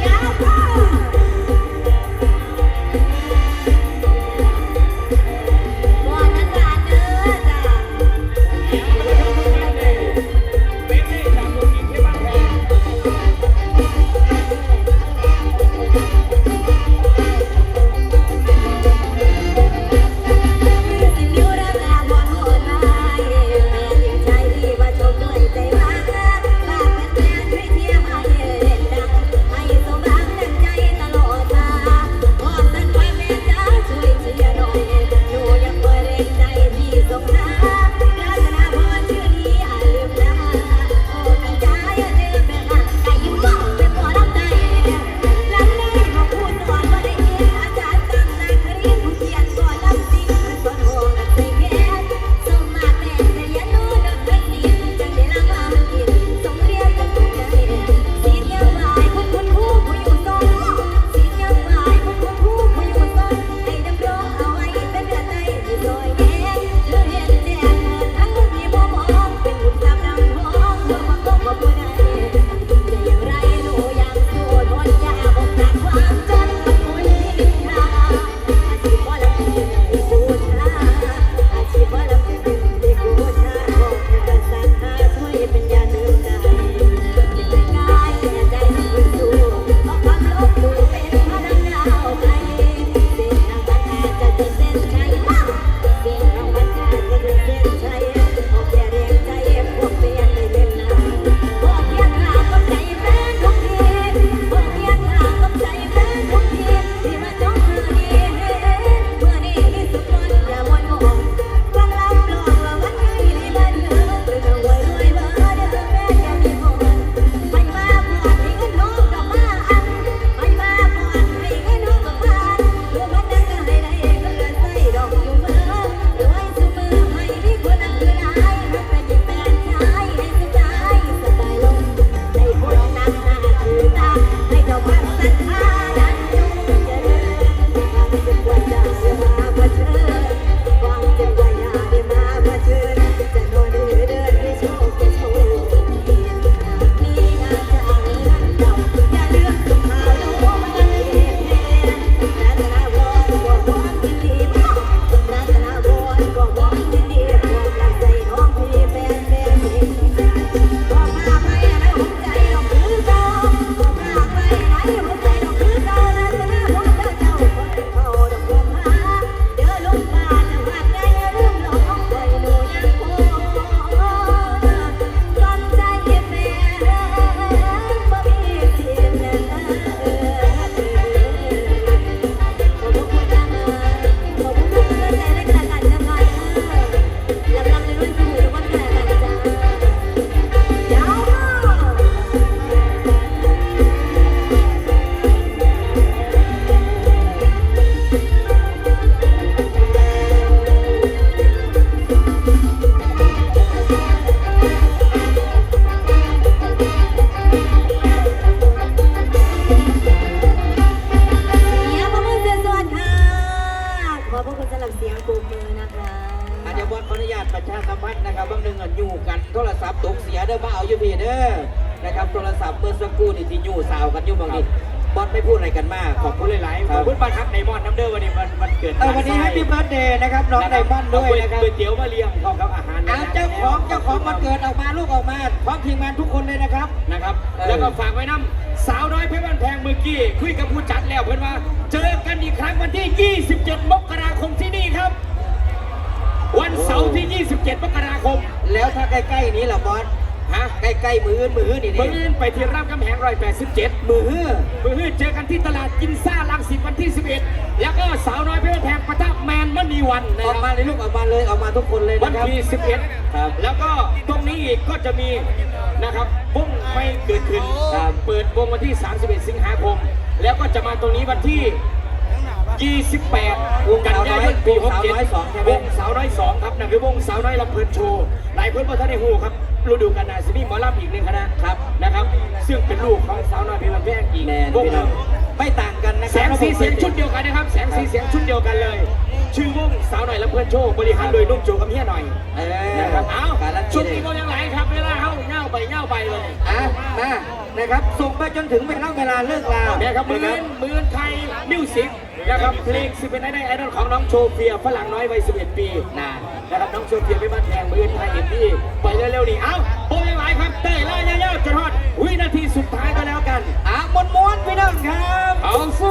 Yeah. อาจจะวัดขออนุญาตประชาสัมพันธ์นะครับบางหนึ่งอันอยู่กันโทรศัพท์ตกเสียเด้อมาเอาอยู่พี่เด้อนะครับโทรศัพท์เมื่อสักครู่นี่ที่อยู่สาวกันอยู่บางทีบอสไม่พูดอะไรกันมากขอบคุณหลายๆขอบคุณบ้านฮักไดมอนด์น้ำเด้อวันนี้มันมันเกิดเออวันนี้ให้พี่เบิร์ดเดย์นะครับน้องไดมอนด์ด้วยนะครับก๋วยเตี๋ยวมาเลี้ยงพร้อมกับอาหารเอาเจ้าของเจ้าของวันเกิดออกมาลูกออกมาพร้อมทีมงานทุกคนเลยนะครับนะครับเออแล้วก็ฝากไว้น้ำสาวน้อยเพชรบ้านแพงเมื่อกี้คุยกับผู้จัดแล้วเพื่อนว่า เจอกันอีกครั้งวันที่ 27 มกราคมที่นี่ครับ วันเสาร์ที่ 27 มกราคม แล้วถ้าใกล้ๆนี้ล่ะบอสฮะใกล้ๆมือมือนี่มืนี่ออื่นไปที่รามคำแหง187 มือมืออื่นเจอกันที่ตลาดกินซ่าลังสิตวันที่ 11 แล้วก็สาวน้อยเพชรบ้านแพงปะทะแมนมณีวันนะออกครับมาเลยลูกออกมาเลยออกมาทุกคนเลยวันนะครับที่ 11 ครับ แล้วก็ตรงนี้อีกก็จะมีนะครับวงไม่เกิดขึ้นครับเปิดวงวันที่ 31 สิงหาคม แล้วก็จะมาตรงนี้วันที่ 28วงกันสาวยาน้อยยนปีวงสาวน้อยสองใช่ไหมวงสาวน้อยสองครับนั่นคือวงสาวน้อยลำเพลินโชว์หลายเพื่อนพ่อท่านได้หูครับฤดูกาลหนาสิมีหมอลำอีกหนึ่งคณะครับนะครับ ซึ่งเป็นลูกของสาวน้อยเพลินแพงอีกแน่นวงพี่หน้นึ่องงไม่ต่างกันนะคแสรับงสีเสียงชุดเดียวกันนะครับ แสงสีเสียงชุดเดียวกันเลย ชื่อวงสาวหน่อยและเพื่อนโชว์บริหารโดยนุ่มโจกับเฮียหน่อยเอนะครับอเอาการันตี ชุดเลยนี้ก็ยังไหลครับเวลาเขาเง่าไปเง่าไปเลยอะมานะครับส่งไปจนถึงเวลาเวลาเลิกลาเนี่ยครับมือนะนมือนไทยมิวสิกนะครับเพลงสิเป็นไอดอลไอดอลของน้องโชเฟียฝรั่งน้อยวัย11 ปีนานนะครับน้องโชเฟียไม่บ้านแพงมือนไทยเอ็มพีไปเร็วๆนี่เอ้าโบยังไหลครับเต้ยล่ายาวๆจนทอดวินาทีสุดท้ายก็แล้วกัน อะม้วนๆพี่น้องครับ เอาสู้